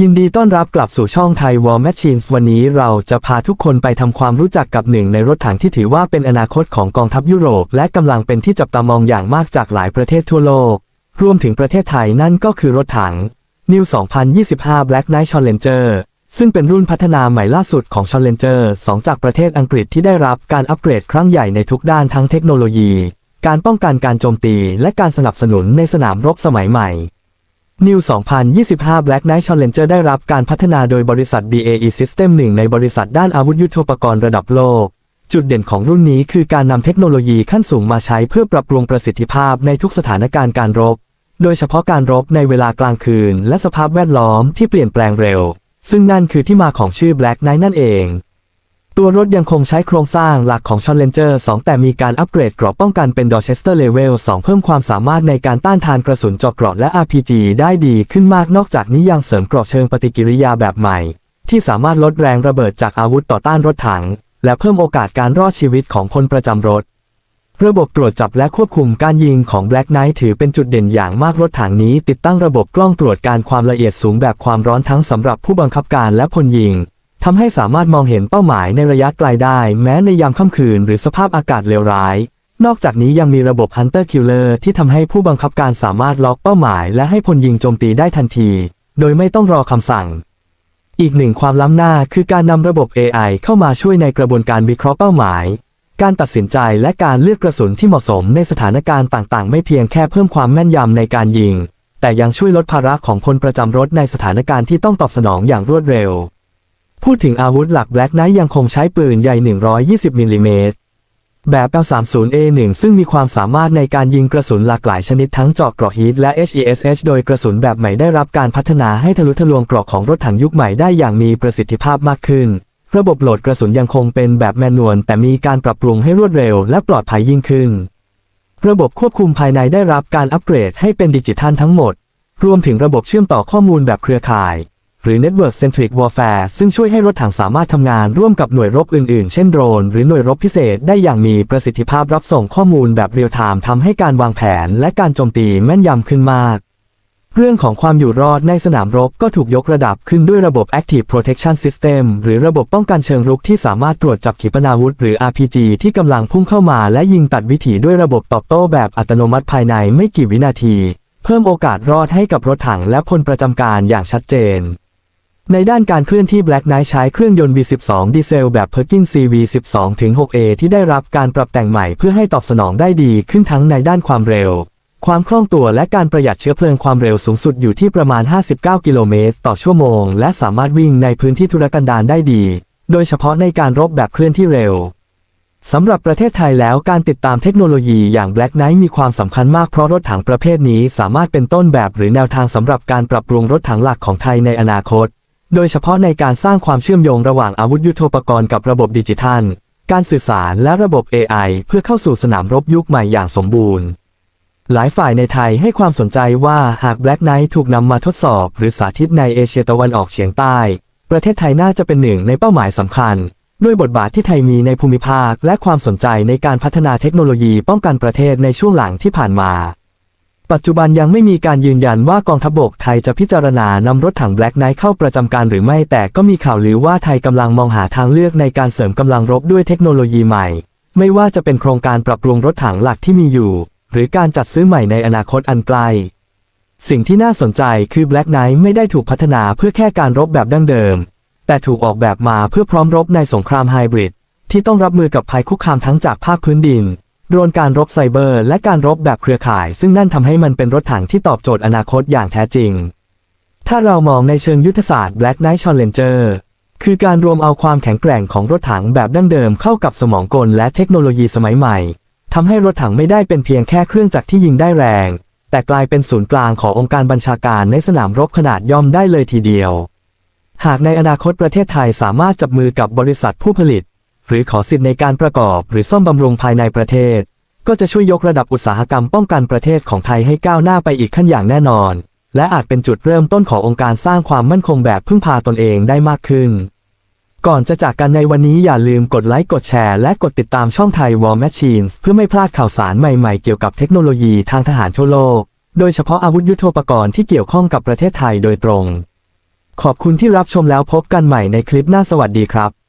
ยินดีต้อนรับกลับสู่ช่องไทย War Machines วันนี้เราจะพาทุกคนไปทำความรู้จักกับหนึ่งในรถถังที่ถือว่าเป็นอนาคตของกองทัพยุโรป และกำลังเป็นที่จับตามองอย่างมากจากหลายประเทศทั่วโลก รวมถึงประเทศไทยนั่นก็คือรถถัง New 2025 Black Knight Challenger ซึ่งเป็นรุ่นพัฒนาใหม่ล่าสุดของ Challenger 2 จากประเทศอังกฤษที่ได้รับการอัปเกรดครั้งใหญ่ในทุกด้านทั้งเทคโนโลยี การป้องกันการโจมตี และการสนับสนุนในสนามรบสมัยใหม่ New 2025 Black Knight Challenger ได้รับการพัฒนาโดยบริษัท BAE System หนึ่งในบริษัทด้านอาวุธยุทโธปกรณ์ระดับโลก จุดเด่นของรุ่นนี้คือการนำเทคโนโลยีขั้นสูงมาใช้เพื่อปรับปรุงประสิทธิภาพในทุกสถานการณ์การรบ โดยเฉพาะการรบในเวลากลางคืน และสภาพแวดล้อมที่เปลี่ยนแปลงเร็ว ซึ่งนั่นคือที่มาของชื่อ Black Knight นั่นเอง ตัวรถยังคงใช้โครงสร้างหลักของ Challenger 2 แต่มีการอัปเกรดเกราะป้องกันเป็น Dorchester Level 2 เพิ่มความสามารถในการต้านทานกระสุนเจาะเกราะและ RPG ได้ดีขึ้นมากนอกจากนี้ยังเสริมเกราะเชิงปฏิกิริยาแบบใหม่ ที่สามารถลดแรงระเบิดจากอาวุธต่อต้านรถถัง และเพิ่มโอกาสการรอดชีวิตของพลประจำรถ ระบบตรวจจับและควบคุมการยิงของ Black Knight ถือเป็นจุดเด่นอย่างมากรถถังนี้ ติดตั้งระบบกล้องตรวจการความละเอียดสูงแบบความร้อนทั้งสำหรับผู้บังคับการและพลยิง ทำให้สามารถมองเห็นเป้าหมายในระยะไกลได้ แม้ในยามค่ำคืนหรือสภาพอากาศเลวร้าย นอกจากนี้ยังมีระบบ Hunter Killer ที่ทำให้ผู้บังคับการสามารถล็อกเป้าหมาย และให้พลยิงโจมตีได้ทันที โดยไม่ต้องรอคำสั่ง อีกหนึ่งความล้ำหน้าคือการนำระบบ AI เข้ามาช่วยในกระบวนการวิเคราะห์เป้าหมาย การตัดสินใจและการเลือกกระสุนที่เหมาะสมในสถานการณ์ต่าง ๆ ไม่เพียงแค่เพิ่มความแม่นยำในการยิง แต่ยังช่วยลดภาระของพลประจำรถในสถานการณ์ที่ต้องตอบสนองอย่างรวดเร็ว พูดถึงอาวุธหลัก Black Knight ยังคงใช้ปืนใหญ่ 120มิลลิเมตรแบบ L30A1 ซึ่งมีความสามารถในการยิงกระสุนหลากหลายชนิดทั้งเจาะเกราะฮีทและ HESH โดยกระสุนแบบใหม่ได้รับการพัฒนาให้ทะลุทะลวงเกราะของรถถังยุคใหม่ได้อย่างมีประสิทธิภาพมากขึ้น ระบบโหลดกระสุนยังคงเป็นแบบแมนนวลแต่มีการปรับปรุงให้รวดเร็วและปลอดภัยยิ่งขึ้น ระบบควบคุมภายในได้รับการอัปเกรดให้เป็นดิจิทัลทั้งหมด รวมถึงระบบเชื่อมต่อข้อมูลแบบเครือข่าย หรือ Network Centric Warfare ซึ่งช่วยให้รถถังสามารถทำงานร่วมกับหน่วยรบอื่นๆ เช่นโดรน หรือหน่วยรบพิเศษได้อย่างมีประสิทธิภาพรับส่งข้อมูลแบบเรียลไทม์ทำให้การวางแผนและการโจมตีแม่นยำขึ้นมากเรื่องของความอยู่รอดในสนามรบก็ถูกยกระดับขึ้นด้วยระบบ Active Protection System หรือระบบป้องกันเชิงรุกที่สามารถตรวจจับขีปนาวุธ หรือ RPG ที่กำลังพุ่งเข้ามาและยิงตัดวิถีด้วยระบบตอบโต้แบบอัตโนมัติภายในไม่กี่วินาที เพิ่มโอกาสรอดให้กับรถถังและพลประจำการอย่างชัดเจน ในด้านการเคลื่อนที่ Black Knight ใช้เครื่องยนต์ V12 ดีเซลแบบ Perkins CV12-6A ที่ได้รับการปรับแต่งใหม่เพื่อให้ตอบสนองได้ดีขึ้นทั้งในด้านความเร็ว ความคล่องตัวและการประหยัดเชื้อเพลิงความเร็วสูงสุดอยู่ที่ประมาณ 59 กิโลเมตร ต่อชั่วโมง และสามารถวิ่งในพื้นที่ทุรกันดารได้ดี โดยเฉพาะในการรบแบบเคลื่อนที่เร็วสำหรับประเทศไทยแล้วการติดตามเทคโนโลยีอย่าง Black Knight มีความสำคัญมากเพราะรถถังประเภทนี้สามารถเป็นต้นแบบหรือแนวทางสำหรับการปรับปรุงรถถังหลักของไทยในอนาคต โดยเฉพาะในการสร้างความเชื่อมโยงระหว่างอาวุธยุทโธปกรณ์กับระบบดิจิทัล การสื่อสารและระบบ AI เพื่อเข้าสู่สนามรบยุคใหม่อย่างสมบูรณ์ หลายฝ่ายในไทยให้ความสนใจว่าหาก Black Knight ถูกนำมาทดสอบ หรือสาธิตในเอเชียตะวันออกเฉียงใต้ ประเทศไทยน่าจะเป็นหนึ่งในเป้าหมายสำคัญ ด้วยบทบาทที่ไทยมีในภูมิภาค และความสนใจในการพัฒนาเทคโนโลยีป้องกันประเทศในช่วงหลังที่ผ่านมา ปัจจุบันยังไม่มีการยืนยันว่ากองทัพบกไทยจะพิจารณานำรถถัง Black Knight เข้าประจำการหรือไม่แต่ก็มีข่าวลือว่าไทยกำลังมองหาทางเลือกในการเสริมกำลังรบด้วยเทคโนโลยีใหม่ ไม่ว่าจะเป็นโครงการปรับปรุงรถถังหลักที่มีอยู่ หรือการจัดซื้อใหม่ในอนาคตอันไกล สิ่งที่น่าสนใจคือ Black Knight ไม่ได้ถูกพัฒนาเพื่อแค่การรบแบบดั้งเดิม แต่ถูกออกแบบมาเพื่อพร้อมรบในสงครามไฮบริดที่ต้องรับมือกับภัยคุกคามทั้งจากภาคพื้นดิน โดรนการรบไซเบอร์และการรบแบบเครือข่าย ซึ่งนั่นทำให้มันเป็นรถถังที่ตอบโจทย์อนาคตอย่างแท้จริง ถ้าเรามองในเชิงยุทธศาสตร์ Black Knight Challenger คือการรวมเอาความแข็งแกร่งของรถถังแบบดั้งเดิมเข้ากับสมองกลและเทคโนโลยีสมัยใหม่ทำให้รถถังไม่ได้เป็นเพียงแค่เครื่องจักรที่ยิงได้แรง แต่กลายเป็นศูนย์กลางขององค์การบัญชาการในสนามรบขนาดย่อมได้เลยทีเดียว หากในอนาคตประเทศไทยสามารถจับมือกับบริษัทผู้ผลิต หรือขอสิทธิ์ในการประกอบ หรือซ่อมบำรุงภายในประเทศ ก็จะช่วยยกระดับอุตสาหกรรมป้องกันประเทศของไทยให้ก้าวหน้าไปอีกขั้นอย่างแน่นอน และอาจเป็นจุดเริ่มต้นขององค์การสร้างความมั่นคงแบบพึ่งพาตนเองได้มากขึ้น ก่อนจะจากกันในวันนี้อย่าลืมกดไลค์กดแชร์และกดติดตามช่องไทย War Machines เพื่อไม่พลาดข่าวสารใหม่ๆ เกี่ยวกับเทคโนโลยีทางทหารทั่วโลก โดยเฉพาะอาวุธยุทโธปกรณ์ที่เกี่ยวข้องกับประเทศไทยโดยตรง ขอบคุณที่รับชมแล้วพบกันใหม่ในคลิปหน้าสวัสดีครับ